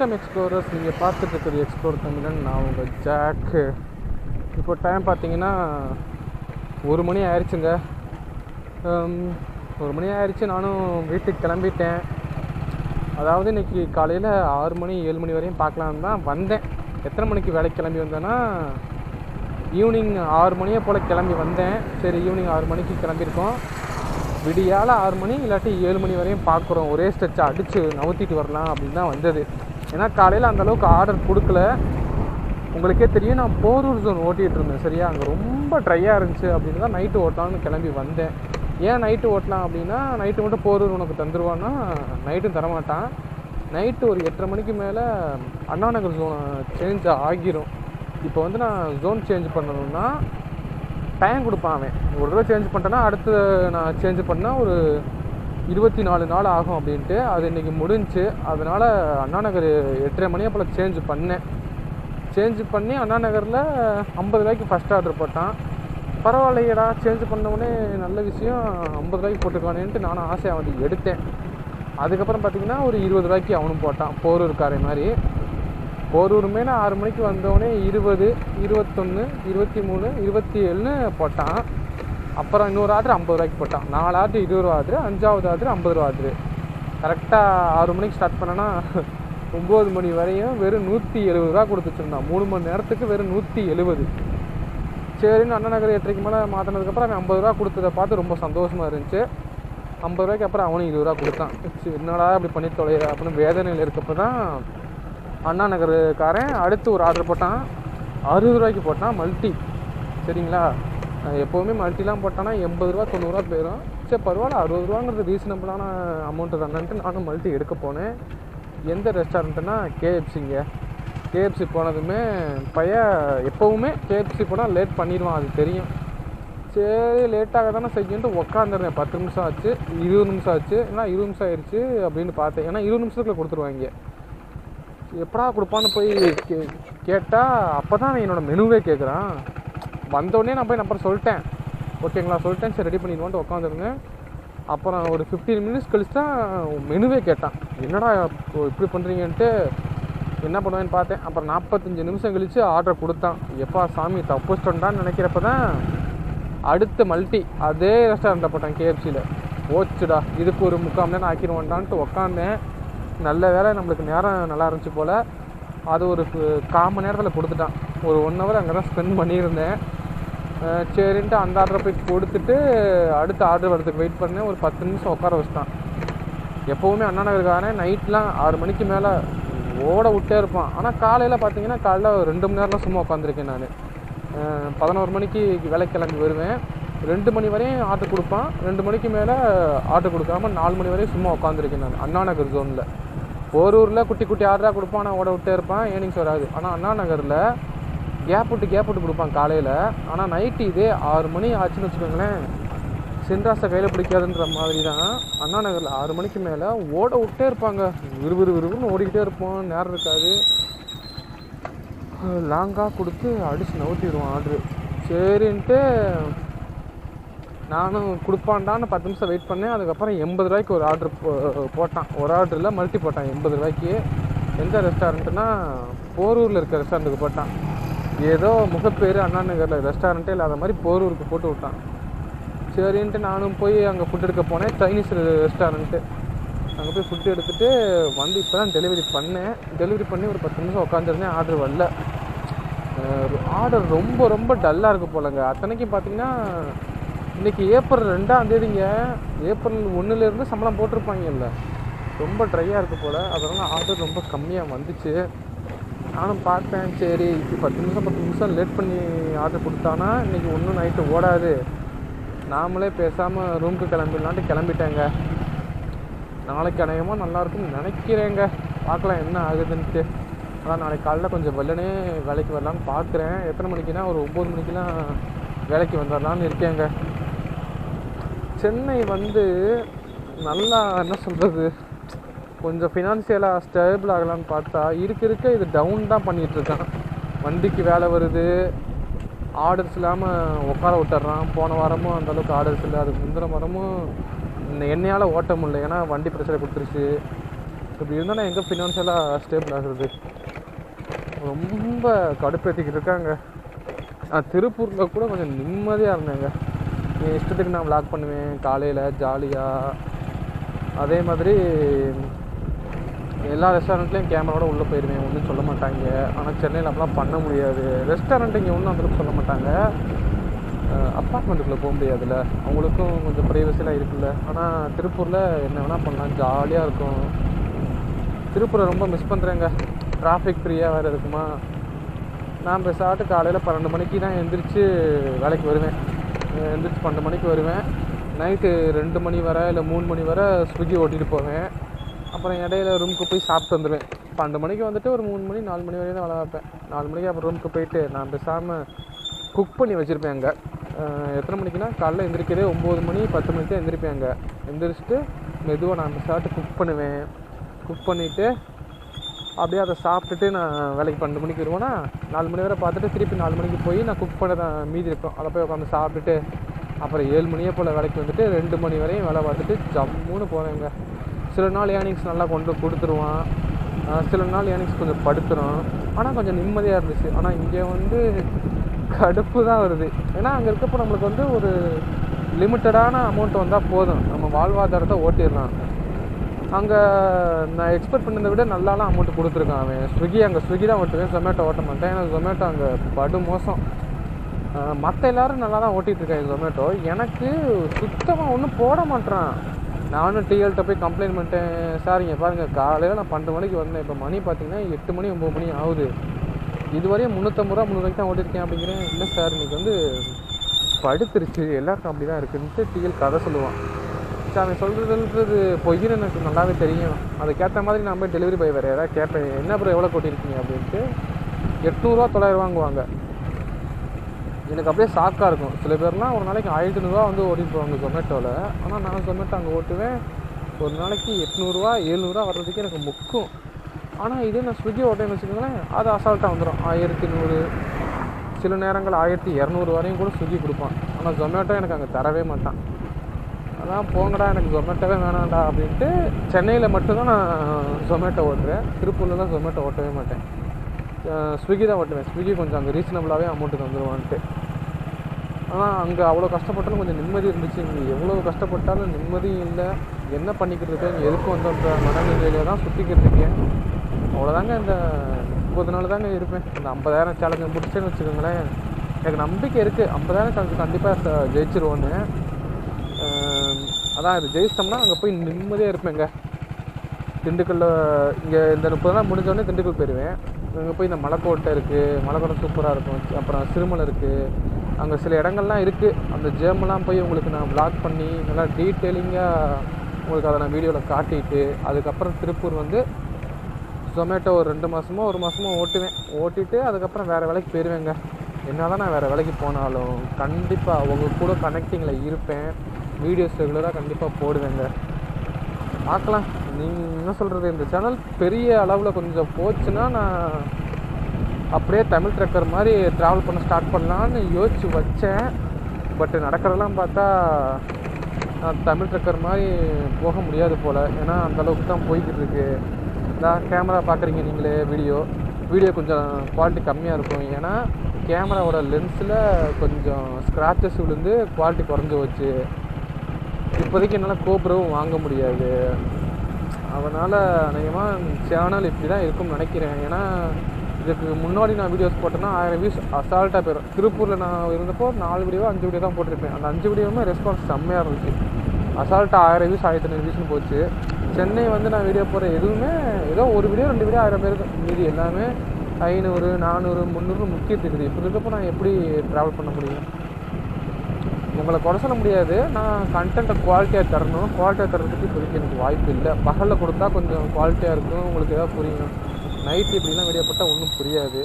வணக்கம் எக்ஸ்ப்ளோரர்ஸ் நீங்கள் பார்த்துட்டு இருக்கிறது எக்ஸ்ப்ளோர் தமிழன் நான் உங்கள் ஜாக்கு இப்போ டைம் பார்த்தீங்கன்னா ஒரு மணி ஆயிடுச்சுங்க ஒரு மணி ஆயிடுச்சு நானும் வீட்டுக்கு கிளம்பிட்டேன். அதாவது இன்னைக்கு காலையில் ஆறு மணி ஏழு மணி வரையும் பார்க்கலான்னு தான் வந்தேன். எத்தனை மணிக்கு வேலைக்கு கிளம்பி வந்தேன்னா ஈவினிங் ஆறு மணியை போல் கிளம்பி வந்தேன். சரி ஈவினிங் ஆறு மணிக்கு கிளம்பியிருக்கோம். விடியால் ஆறு மணி இல்லாட்டி ஏழு மணி வரையும் பார்க்குறோம். ஒரே ஸ்ட்ரெச்சை அடித்து நவுத்திட்டு வரலாம் அப்படின்னு தான் வந்தது. ஏன்னா காலையில் அந்தளவுக்கு ஆர்டர் கொடுக்கல. உங்களுக்கே தெரியும் நான் போரூர் ஜோன் ஓட்டிகிட்டு இருந்தேன் சரியா? அங்கே ரொம்ப ட்ரையாக இருந்துச்சு அப்படின்னு தான் நைட்டு ஓட்டலாம்னு கிளம்பி வந்தேன். ஏன் நைட்டு ஓட்டலாம் அப்படின்னா நைட்டு மட்டும் போரூர் உனக்கு தந்துருவான்னா நைட்டும் தரமாட்டான். நைட்டு ஒரு எட்டரை மணிக்கு மேலே அண்ணா நகர் ஜோனை சேஞ்ச் ஆகிரும். இப்போ வந்து நான் ஜோன் சேஞ்ச் பண்ணணும்னா டைம் கொடுப்பான் அவன். ஒரு தடவை சேஞ்ச் பண்ணிட்டேன்னா அடுத்து நான் சேஞ்ச் பண்ணால் ஒரு இருபத்தி நாலு நாள் ஆகும் அப்படின்ட்டு அது இன்றைக்கி முடிஞ்சுச்சு அதனால் அண்ணா நகர் எட்டரை மணியை போல் சேஞ்ச் பண்ணேன். சேஞ்ச் பண்ணி அண்ணா நகரில் ஐம்பது ரூபாய்க்கு ஃபஸ்ட் ஆர்டர் போட்டான். பரவாயில்லையடா சேஞ்ச் பண்ணவுடனே நல்ல விஷயம் ஐம்பது ரூபாய்க்கு போட்டுக்கானேன்ட்டு நானும் ஆசையாக வந்து எடுத்தேன். அதுக்கப்புறம் பார்த்திங்கன்னா ஒரு இருபது ரூபாய்க்கு அவனும் போட்டான் போரூர்காரை மாதிரி. போரூருமே நான் ஆறு மணிக்கு வந்தவொடனே இருபது இருபத்தொன்று இருபத்தி மூணு இருபத்தி ஏழுன்னு போட்டான். அப்புறம் இன்னொரு ஆர்டர் ஐம்பது ரூபாய்க்கு போட்டான். நாலு ஆர்டர் இருபது ரூபா ஆர்டர் அஞ்சாவது ஆர்டர் ஐம்பது ரூபா ஆர்டர் கரெக்டாக ஆறு மணிக்கு ஸ்டார்ட் பண்ணேன்னா ஒம்பது மணி வரையும் வெறும் நூற்றி எழுபது ரூபா கொடுத்துச்சிருந்தான் மூணு மணி நேரத்துக்கு வெறும் நூற்றி எழுபது. சரின்னு அண்ணா நகர் எட்டரைக்கு மேலே மாற்றினதுக்கப்புறம் அவன் ஐம்பது ரூபா கொடுத்ததை பார்த்து ரொம்ப சந்தோஷமாக இருந்துச்சு. ஐம்பது ரூபாய்க்கு அப்புறம் அவனும் இருபது ரூபா கொடுத்தான். சரி, என்னடா அப்படி பண்ணி தொலைகிற அப்படின்னு வேதனையில் இருக்கப்போ தான் அண்ணா நகருக்காரன் அடுத்து ஒரு ஆர்டர் போட்டான். அறுபது ரூபாய்க்கு போட்டான் மல்டி. சரிங்களா? எப்போவுமே மல்டிலாம் போட்டானா எண்பது ரூபா தொண்ணூறுரூவா போயிடும் சரி பரவாயில்ல அறுபது ரூபாங்கிறது ரீசனபிளான அமௌண்ட்டு தானன்ட்டு நானும் மல்டி எடுக்க போனேன். எந்த ரெஸ்டாரண்ட்டுனா கேஎஃப்சிங்க கேஎஃப்சி போனதுமே பையன் எப்போவுமே கேஎஃப்சி போனால் லேட் பண்ணிடுவான் அது தெரியும். சரி லேட்டாக தானே செய்யுன்ட்டு உக்காந்துருந்தேன். பத்து நிமிஷம் ஆச்சு இருபது நிமிஷம் ஆச்சு. ஏன்னா இருபது நிமிஷம் ஆயிடுச்சு அப்படின்னு பார்த்தேன். ஏன்னா இருபது நிமிஷத்துக்குள்ள கொடுத்துருவாங்க. எப்படா கொடுப்பான்னு போய் கே கேட்டால் அப்போ தான் என்னோடய மெனுவே கேட்குறான் வந்தோடனே நான் போய் நம்பர் சொல்லிட்டேன். ஓகேங்களா சொல்லிட்டேன். சரி ரெடி பண்ணிடுவான்ட்டு உட்காந்துருந்தேன் அப்புறம் ஒரு ஃபிஃப்டீன் மினிட்ஸ் கழிச்சு தான் மெனுவே கேட்டான். என்னடா இப்போ இப்படி பண்ணுறீங்கன்ட்டு என்ன பண்ணுவேன்னு பார்த்தேன். அப்புறம் நாற்பத்தஞ்சு நிமிஷம் கழித்து ஆர்டர் கொடுத்தான். எப்பா சாமி தப்புச்சிட்டோன்டான்னு நினைக்கிறப்ப தான் அடுத்த மல்டி அதே ரெஸ்டாரண்ட்டில் போட்டேன் கேஎஃப்சியில் ஓச்சுடா இதுக்கு ஒரு முக்கால் நேரம் ஆக்கிடுவோண்டான்ட்டு உக்காந்தேன் நல்ல வேளை நம்மளுக்கு நேரம் நல்லா இருந்துச்சு போல். அது ஒரு கால் மணி நேரத்தில் கொடுத்துட்டான். ஒரு ஒன் ஹவர் அங்கே தான் ஸ்பெண்ட் பண்ணியிருந்தேன். சரின்ட்டு அந்த ஆர்டரை போய் கொடுத்துட்டு அடுத்த ஆர்டர் வரதுக்கு வெயிட் பண்ணேன். ஒரு பத்து நிமிஷம் உட்கார வச்சிட்டான். எப்போவுமே அண்ணா நகருக்காரன் நைட்லாம் ஆறு மணிக்கு மேலே ஓட விட்டே இருப்பான். ஆனால் காலையில் பார்த்தீங்கன்னா காலைல ஒரு ரெண்டு மணி நேரம்லாம் சும்மா உட்காந்துருக்கேன் நான். பதினோரு மணிக்கு வேலைக்கு கிளம்பி வருவேன். ரெண்டு மணி வரையும் ஆர்டர் கொடுப்பான். ரெண்டு மணிக்கு மேலே ஆர்டர் கொடுக்காம நாலு மணி வரையும் சும்மா உட்காந்துருக்கேன் நான் அண்ணா நகர் ஜோனில் ஒரு ஊரில் குட்டி குட்டி ஆர்டராக கொடுப்பான் நான் ஓட விட்டே இருப்பேன். ஏனிங்ஸ் வராது. ஆனால் அண்ணா நகரில் கேப் விட்டு கேப் விட்டு கொடுப்பான் காலையில். ஆனால் நைட்டு இதே ஆறு மணி ஆச்சுன்னு வச்சுக்கோங்களேன். சென்ட்ராஸை கையில் பிடிக்காதுன்ற மாதிரி தான் அண்ணா நகரில் ஆறு மணிக்கு மேலே ஓட விட்டே இருப்பாங்க. விறுவிறு விறுவிறுன்னு ஓடிக்கிட்டே இருப்போம் நேரம் இருக்காது. லாங்காக கொடுத்து அடித்து நவுத்திடுவான் ஆர்டரு சரின்ட்டு நானும் கொடுப்பான்டான்னு பத்து நிமிஷம் வெயிட் பண்ணேன். அதுக்கப்புறம் எண்பது ரூபாய்க்கு ஒரு ஆர்டர் போட்டான். ஒரு ஆர்டரில் மல்டி போட்டான். எண்பது ரூபாய்க்கு. எந்த ரெஸ்டாரண்ட்டுனா போரூரில் இருக்க ரெஸ்டாரண்ட்டுக்கு போட்டான். ஏதோ முகப்பேர் அண்ணா நகரில் ரெஸ்டாரண்ட்டே இல்லாத மாதிரி போரூருக்கு போட்டு விட்டான். சரின்ட்டு நானும் போய் அங்கே ஃபுட் எடுக்க போனேன். சைனீஸ் ரெஸ்டாரண்ட்டு அங்கே போய் ஃபுட் எடுத்துகிட்டு வந்து இப்போ தான் டெலிவரி பண்ணேன். டெலிவரி பண்ணி ஒரு பத்து நிமிஷம் உட்காந்துருந்தேன் ஆர்டர் வரல. ஆர்டர் ரொம்ப ரொம்ப டல்லாக இருக்குது போலங்க. அத்தனைக்கும் பார்த்தீங்கன்னா இன்றைக்கி ஏப்ரல் ரெண்டாம் தேதிங்க. ஏப்ரல் ஒன்றுலேருந்து சம்பளம் போட்டிருப்பாங்கல்ல. ரொம்ப ட்ரையாக இருக்குது போல். அதனால் ஆர்டர் ரொம்ப கம்மியாக வந்துச்சு. நானும் பார்த்தேன். சரி இப்போ பத்து நிமிஷம் பத்து நிமிஷம் லேட் பண்ணி ஆர்டர் கொடுத்தானா? இன்றைக்கி ஒன்றும் நைட்டு ஓடாது. நாமளே பேசாமல் ரூமுக்கு கிளம்பிடலான்ட்டு கிளம்பிட்டேங்க. நாளைக்கு அநேகமாக நல்லாயிருக்கும்னு நினைக்கிறேங்க. பார்க்கலாம் என்ன ஆகுதுன்ட்டு. ஆனால் நாளைக்கு காலைல கொஞ்சம் வெள்ளனே வேலைக்கு வரலான்னு பார்க்குறேன். எத்தனை மணிக்குனா ஒரு ஒம்பது மணிக்கெலாம் வேலைக்கு வந்துடலான்னு இருக்கேங்க. சென்னை வந்து நல்லா என்ன சொல்கிறது கொஞ்சம் ஃபினான்ஷியலாக ஸ்டேபிள் ஆகலான்னு பார்த்தா இருக்க இருக்க இது டவுன் தான் பண்ணிகிட்ருக்கான் வண்டிக்கு வேலை வருது. ஆர்டர்ஸ் இல்லாமல் உட்கார விட்டுறான். போன வாரமும் அந்தளவுக்கு ஆர்டர்ஸ் இல்லை. அதுக்கு முந்தின வாரமும் இந்த எண்ணெயால் ஓட்ட முடியல. ஏன்னா வண்டி பிரச்சனை கொடுத்துருச்சு. இப்படி இருந்தால் நான் எங்கே ஃபினான்ஷியலாக ஸ்டேபிள் ஆகுறது? ரொம்ப கடுப்பேற்றிக்கிட்டு இருக்காங்க. நான் திருப்பூரில் கூட கொஞ்சம் நிம்மதியாக இருந்தேங்க. என் இஷ்டத்துக்கு நான் விளாக் பண்ணுவேன். காலையில் ஜாலியாக அதே மாதிரி எல்லா ரெஸ்டாரண்ட்லேயும் கேமராவோட உள்ளே போயிருவேன் ஒன்றும் சொல்ல மாட்டாங்க. ஆனால் சென்னையில் அப்படிலாம் பண்ண முடியாது. ரெஸ்டாரண்ட் இங்கே ஒன்றும் அந்தளவுக்கு சொல்ல மாட்டாங்க. அப்பார்ட்மெண்ட்டுக்குள்ளே போக முடியாதுல்ல. அவங்களுக்கும் கொஞ்சம் ப்ரைவசிலாம் இருக்குல்ல. ஆனால் திருப்பூரில் என்ன வேணால் பண்ணலாம். ஜாலியாக இருக்கும். திருப்பூரை ரொம்ப மிஸ் பண்ணுறேங்க டிராஃபிக் ஃப்ரீயாக வேறு இருக்குமா? நான் பெசாட்டு காலையில் பன்னெண்டு மணிக்கு தான் எந்திரிச்சு வேலைக்கு வருவேன். அஹ் எந்திரிச்சு பன்னெண்டு மணிக்கு வருவேன். நைட்டு ரெண்டு மணி வரை இல்லை மூணு மணி வரை ஸ்விக்கி ஓட்டிகிட்டு போவேன். அப்புறம் இடையில ரூமுக்கு போய் சாப்பிட்டு வந்துடுவேன் பன்னெண்டு மணிக்கு வந்துட்டு ஒரு மூணு மணி நாலு மணி வரையும் தான் வேலை வைப்பேன் நாலு மணிக்கு அப்புறம் ரூமுக்கு போயிட்டு நான் பேசாமல் குக் பண்ணி வச்சுருப்பேன் அங்கே. எத்தனை மணிக்குன்னா காலைல எந்திரிக்கிறதே ஒம்பது மணி பத்து மணிக்கு தான் எந்திரிப்பேன் அங்கே. எந்திரிச்சிட்டு மெதுவாக நான் சாப்பிட்டு குக் பண்ணுவேன். குக் பண்ணிவிட்டு அப்படியே அதை சாப்பிட்டுட்டு நான் வேலைக்கு பன்னெண்டு மணிக்கு வருவேன்னா நாலு மணி வரை பார்த்துட்டு திருப்பி நாலு மணிக்கு போய் நான் குக் பண்ண மீதி இருக்கும். அதை போய் உட்காந்து சாப்பிட்டுட்டு அப்புறம் ஏழு மணியே போல் வேலைக்கு வந்துட்டு ரெண்டு மணி வரையும் வேலை பார்த்துட்டு ஜம்முன்னு போவேங்க சில நாள் ஏர்னிங்ஸ் நல்லா கொண்டு கொடுத்துருவான். சில நாள் ஏர்னிங்ஸ் கொஞ்சம் படுத்துரும். ஆனால் கொஞ்சம் நிம்மதியாக இருந்துச்சு. ஆனால் இங்கே வந்து கடுப்பு தான் வருது. ஏன்னா அங்கே இருக்கப்போ நம்மளுக்கு வந்து ஒரு லிமிட்டடான அமௌண்ட் வந்தால் போதும். நம்ம வாழ்வாதாரத்தை ஓட்டிடலாம். அங்கே நான் எக்ஸ்பெக்ட் பண்ணதை விட நல்லாலாம் அமௌண்ட் கொடுத்துருக்கான் அவன். ஸ்விக்கி அங்கே ஸ்விக்கி தான் ஓட்டுவேன் ஜொமேட்டோ ஓட்ட மாட்டேன். ஏன்னா ஜொமேட்டோ அங்கே படு மோசம் மற்ற எல்லாரும் நல்லா தான் ஓட்டிகிட்டு இருக்காங்க ஜொமேட்டோ எனக்கு சுத்தமாக ஒன்றும் போட மாட்டேறான் நானும் டிஎல்கிட்ட போய் கம்ப்ளைண்ட் பண்ணிட்டேன். சார் இங்கே பாருங்கள் காலையில் நான் பன்னெண்டு மணிக்கு வந்தேன். இப்போ மணி பார்த்தீங்கன்னா எட்டு மணி ஒம்பது மணி ஆகுது. இதுவரையும் முந்நூற்றம்பது ரூபா முந்நூறுவாய்க்கு தான் ஓட்டிருக்கேன் அப்படிங்கிறேன். இல்லை சார் இன்றைக்கி வந்து படுத்துருச்சு. எல்லாருக்கும் அப்படி தான் இருக்குன்ட்டு டிஎல் கதை சொல்லுவான். சார் அவன் சொல்கிறதுன்றது பொய்னு எனக்கு நல்லாவே தெரியும். அதுக்கேற்ற மாதிரி நான் போய் டெலிவரி பாய் வேறு ஏதாவது கேட்பேன் என்ன அப்புறம் எவ்வளோ கொட்டியிருக்கீங்க அப்படின்ட்டு? எட்நூறுரூவா தொள்ளாயிரம் வாங்குவாங்க எனக்கு அப்படியே ஷாக்காக இருக்கும். சில பேர்லாம் ஒரு நாளைக்கு ஆயிரத்தி நூறுரூவா வந்து ஓட்டிட்டு போவாங்க ஜொமேட்டோவில் ஆனால் நான் ஜொமேட்டோ அங்கே ஓட்டுவேன். ஒரு நாளைக்கு எட்நூறுரூவா எழுநூறுவா வர்றதுக்கு எனக்கு முக்கும். ஆனால் இதே நான் ஸ்விக்கி ஓட்டேன்னு வச்சுக்கோங்களேன் அது அசால்ட்டாக வந்துடும் ஆயிரத்தி நூறு சில நேரங்கள் ஆயிரத்தி இரநூறு வரையும் கூட ஸ்விக்கி கொடுப்பான். ஆனால் ஜொமேட்டோ எனக்கு அங்கே தரவே மாட்டான். அதான் போங்கடா எனக்கு ஜொமேட்டோவே வேணாம்டா அப்படின்ட்டு சென்னையில் மட்டும்தான் நான் ஜொமேட்டோ ஓட்டுறேன். திருப்பூரில் தான் ஜொமேட்டோ ஓட்டவே மாட்டேன். ஸ்விக்கி தான் ஓட்டுவேன். ஸ்விக்கி கொஞ்சம் அங்கே ரீசனபிளாகவே அமௌண்ட்டு தந்துடுவான்ட்டு ஆனால் அங்கே அவ்வளோ கஷ்டப்பட்டாலும் கொஞ்சம் நிம்மதி இருந்துச்சு. இங்கே எவ்வளோ கஷ்டப்பட்டாலும் நிம்மதியும் இல்லை. என்ன பண்ணிக்கிறதுக்கு? எதுக்கு வந்த மனநிலையில தான் சுற்றிக்கிட்டு இருக்கேன் அவ்வளோதாங்க இந்த முப்பது நாள் தாங்க இருப்பேன். இந்த ஐம்பதாயிரம் சேலஞ்சு முடிச்சேன்னு வச்சுக்கோங்களேன். எனக்கு நம்பிக்கை இருக்குது ஐம்பதாயிரம் சேலஞ்சு கண்டிப்பாக ஜெயிச்சிருவோன்னு. அதான் இது ஜெயிச்சிட்டோம்னா அங்கே போய் நிம்மதியாக இருப்பேங்க. திண்டுக்கல்ல இங்கே இந்த முப்பது நாள் முடிஞ்சோடனே திண்டுக்கல் போயிடுவேன் அங்கே போய் இந்த மலைக்கோட்டை இருக்குது மலைக்கோட்டை சூப்பராக இருக்கும். அப்புறம் சிறுமலை இருக்குது அங்கே சில இடங்கள்லாம் இருக்குது அந்த ஜேம்லாம் போய் உங்களுக்கு நான் பிளாக் பண்ணி நல்லா டீட்டெயிலிங்காக உங்களுக்கு அதை நான் வீடியோவில் காட்டிட்டு அதுக்கப்புறம் திருப்பூர் வந்து ஜொமேட்டோ ஒரு ரெண்டு மாதமோ ஒரு மாதமோ ஓட்டுவேன். ஓட்டிட்டு அதுக்கப்புறம் வேறு வேலைக்கு போயிடுவேங்க என்ன தான் நான் வேறு வேலைக்கு போனாலும் கண்டிப்பாக உங்கள் கூட கனெக்டிங்கில் இருப்பேன். வீடியோஸ் ரெகுலராக கண்டிப்பாக போடுவேங்க. பார்க்கலாம். நீங்கள் என்ன சொல்கிறது இந்த சேனல் பெரிய அளவில் கொஞ்சம் போச்சுன்னா நான் அப்படியே தமிழ் ட்ரக்கர் மாதிரி ட்ராவல் பண்ண ஸ்டார்ட் பண்ணலான்னு யோசித்து வச்சேன். பட் நடக்கிறதெல்லாம் பார்த்தா நான் தமிழ் ட்ரெக்கர் மாதிரி போக முடியாது போல். ஏன்னா அந்தளவுக்கு தான் போய்கிட்டு இருக்கு. நான் கேமரா பார்க்குறீங்க நீங்களே வீடியோ வீடியோ கொஞ்சம் குவாலிட்டி கம்மியாக இருக்கும். ஏன்னா கேமராவோட லென்ஸில் கொஞ்சம் ஸ்க்ராச்சஸ் விழுந்து குவாலிட்டி குறைஞ்சி வச்சு இப்போதைக்கு என்னால் கோபுரவும் வாங்க முடியாது. அதனால் அநேகமாக சேனல் இப்படி தான் இருக்கும்னு நினைக்கிறேன். ஏன்னா இதுக்கு முன்னாடி நான் வீடியோஸ் போட்டேன்னா ஆயிரம் வியூஸ் அசால்ட்டாக போயிடும் திருப்பூரில் நான் இருந்தப்போ நாலு வீடியோ அஞ்சு வீடியோ தான் போட்டிருப்பேன். அந்த அஞ்சு வீடியோவுமே ரெஸ்பான்ஸ் செம்மையாக இருந்துச்சு. அசால்ட்டாக ஆயிரம் வியூஸ் ஆயிரத்தி ஐநூறு வியூஸ்னு போச்சு. சென்னை வந்து நான் வீடியோ போடுற எதுவுமே ஏதோ ஒரு வீடியோ ரெண்டு வீடியோ ஆயிரம் பேருக்கு மீதி எல்லாமே ஐநூறு நானூறு முந்நூறு முக்கியத்து இருக்குது இப்படி இருக்கப்போ நான் எப்படி ட்ராவல் பண்ண முடியும்? உங்களை குறை சொல்ல முடியாது. நான் கண்டென்ட்டை குவாலிட்டியாக தரணும். குவாலிட்டியாக தரதுக்கு இப்போதைக்கு எனக்கு வாய்ப்பு இல்லை. பகலில் கொடுத்தா கொஞ்சம் குவாலிட்டியாக இருக்கும். உங்களுக்கு ஏதாவது புரியும். நைட்டு இப்படிலாம் வீடியோ போட்டால் ஒன்றும் புரியாது.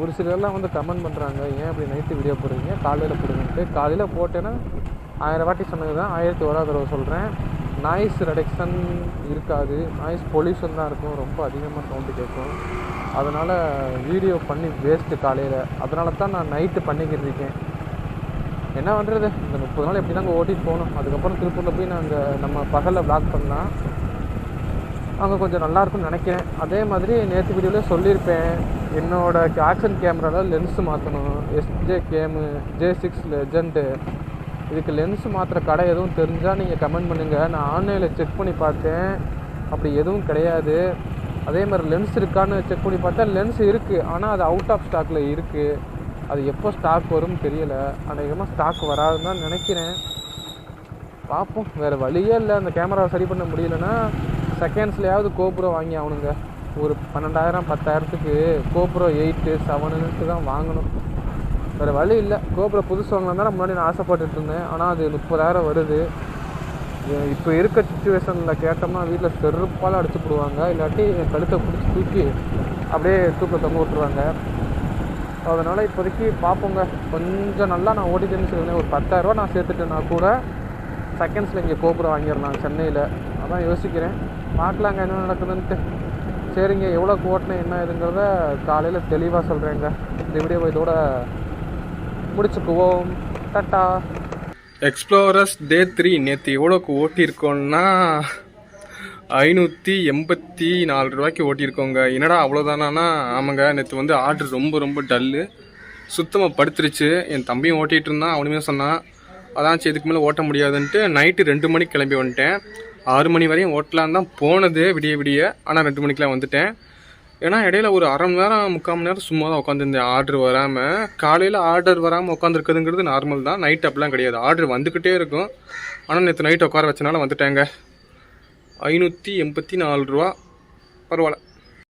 ஒரு சிலர்லாம் வந்து கமெண்ட் பண்ணுறாங்க ஏன் இப்படி நைட்டு வீடியோ போடுறீங்க? காலையில் போடுங்கன்ட்டு. காலையில் போட்டேன்னா ஆயிரம் வாட்டி சொன்னது தான் ஆயிரத்தி ஓராவது தடவை சொல்கிறேன் நாய்ஸ் ரெடக்ஷன் இருக்காது. நாய்ஸ் பொல்யூஷன் தான் இருக்கும். ரொம்ப அதிகமாக சவுண்டு கேட்கும். அதனால் வீடியோ பண்ணி வேஸ்ட்டு காலையில். அதனால தான் நான் நைட்டு பண்ணிக்கிட்டு இருக்கேன். என்ன பண்ணுறது இந்த முப்பது நாள் எப்படி தாங்க ஓட்டிட்டு போகணும்? அதுக்கப்புறம் திருப்பூரில் போய் நாங்கள் நம்ம பகலில் பிளாக் பண்ணால் அங்கே கொஞ்சம் நல்லாயிருக்கும்னு நினைக்கிறேன். அதே மாதிரி நேற்று வீடியோவில் சொல்லியிருப்பேன். என்னோட ஆக்ஷன் கேமராவில் லென்ஸு மாற்றணும் SJ cam J six legend இதுக்கு லென்ஸ் மாற்றுற கடை எதுவும் தெரிஞ்சால் நீங்கள் கமெண்ட் பண்ணுங்கள் நான் ஆன்லைனில் செக் பண்ணி பார்த்தேன். அப்படி எதுவும் கிடையாது. அதே மாதிரி லென்ஸ் இருக்கான்னு செக் பண்ணி பார்த்தா லென்ஸ் இருக்குது ஆனால் அது அவுட் ஆஃப் ஸ்டாக்கில் இருக்குது அது எப்போ ஸ்டாக் வரும்னு தெரியல. அநேகமாக ஸ்டாக் வராதுன்னு தான் நினைக்கிறேன். பார்ப்போம். வேறு வழியே இல்லை. அந்த கேமராவை சரி பண்ண முடியலன்னா செகண்ட்ஸ்லையாவது கோப்ரோ வாங்கி ஆகணுங்க. ஒரு பன்னெண்டாயிரம் பத்தாயிரத்துக்கு கோப்ரோ எயிட்டு செவனுன்ட்டு தான் வாங்கணும். வேறு வழி இல்லை. கோப்ரோ புதுசு வாங்கலாம் தான் முன்னாடி நான் ஆசைப்பட்டுட்டு இருந்தேன். ஆனால் அது முப்பதாயிரம் வருது. இப்போ இருக்க சுச்சுவேஷனில் கேட்டோம்னா வீட்டில் செருப்பால் அடிச்சு போடுவாங்க. இல்லாட்டி என் கழுத்தை பிடிச்சி தூக்கி அப்படியே தூக்க தொங்க விட்ருவாங்க அதனால் இப்போதைக்கு பார்ப்போங்க கொஞ்சம் நல்லா நான் ஓட்டிட்டேன்னு சொல்லுவேன் ஒரு பத்தாயிரரூவா நான் சேர்த்துட்டேன்னா கூட செகண்ட்ஸில் இங்கே கோபுரம் வாங்கிடலாம். சென்னையில். அதான் யோசிக்கிறேன். பார்க்கலாங்க என்ன நடக்குதுன்ட்டு. சரிங்க எவ்வளோக்கு ஓட்டினேன் என்ன இதுங்கிறத காலையில் தெளிவாக சொல்கிறேங்க இந்த வீடியோவை இதோட முடிச்சுக்குவோம். டட்டா. எக்ஸ்ப்ளோரஸ் டே த்ரீ நேற்று எவ்வளோக்கு ஓட்டியிருக்கோன்னா ஐநூற்றி எண்பத்தி நாலு ரூபாய்க்கு ஓட்டியிருக்கோங்க. என்னடா அவ்வளோதானா ஆமாங்க நேற்று வந்து ஆர்டர் ரொம்ப ரொம்ப டல்லு சுத்தமாக படுத்துருச்சு. என் தம்பியும் ஓட்டிகிட்டு இருந்தான் அவனுமே சொன்னான் அதான் சரி இதுக்கு மேலே ஓட்ட முடியாதுன்ட்டு நைட்டு ரெண்டு மணிக்கு கிளம்பி வந்துட்டேன். ஆறு மணி வரையும் ஓட்டலான்னு தான் போனது விடிய விடிய. ஆனால் ரெண்டு மணிக்கெலாம் வந்துட்டேன். ஏன்னா இடையில ஒரு அரை மணி நேரம் முக்கால் மணி நேரம் சும்மா தான் உட்காந்துருந்தேன் ஆர்டர் வராமல் காலையில் ஆர்டர் வராமல் உட்காந்துருக்குதுங்கிறது நார்மல் தான். நைட் அப்படிலாம் கிடையாது. ஆர்டர் வந்துக்கிட்டே இருக்கும். ஆனால் நேற்று நைட் உட்கார வச்சனால வந்துட்டேங்க. ஐநூற்றி எண்பத்தி நாலு ரூபா. பரவாயில்ல.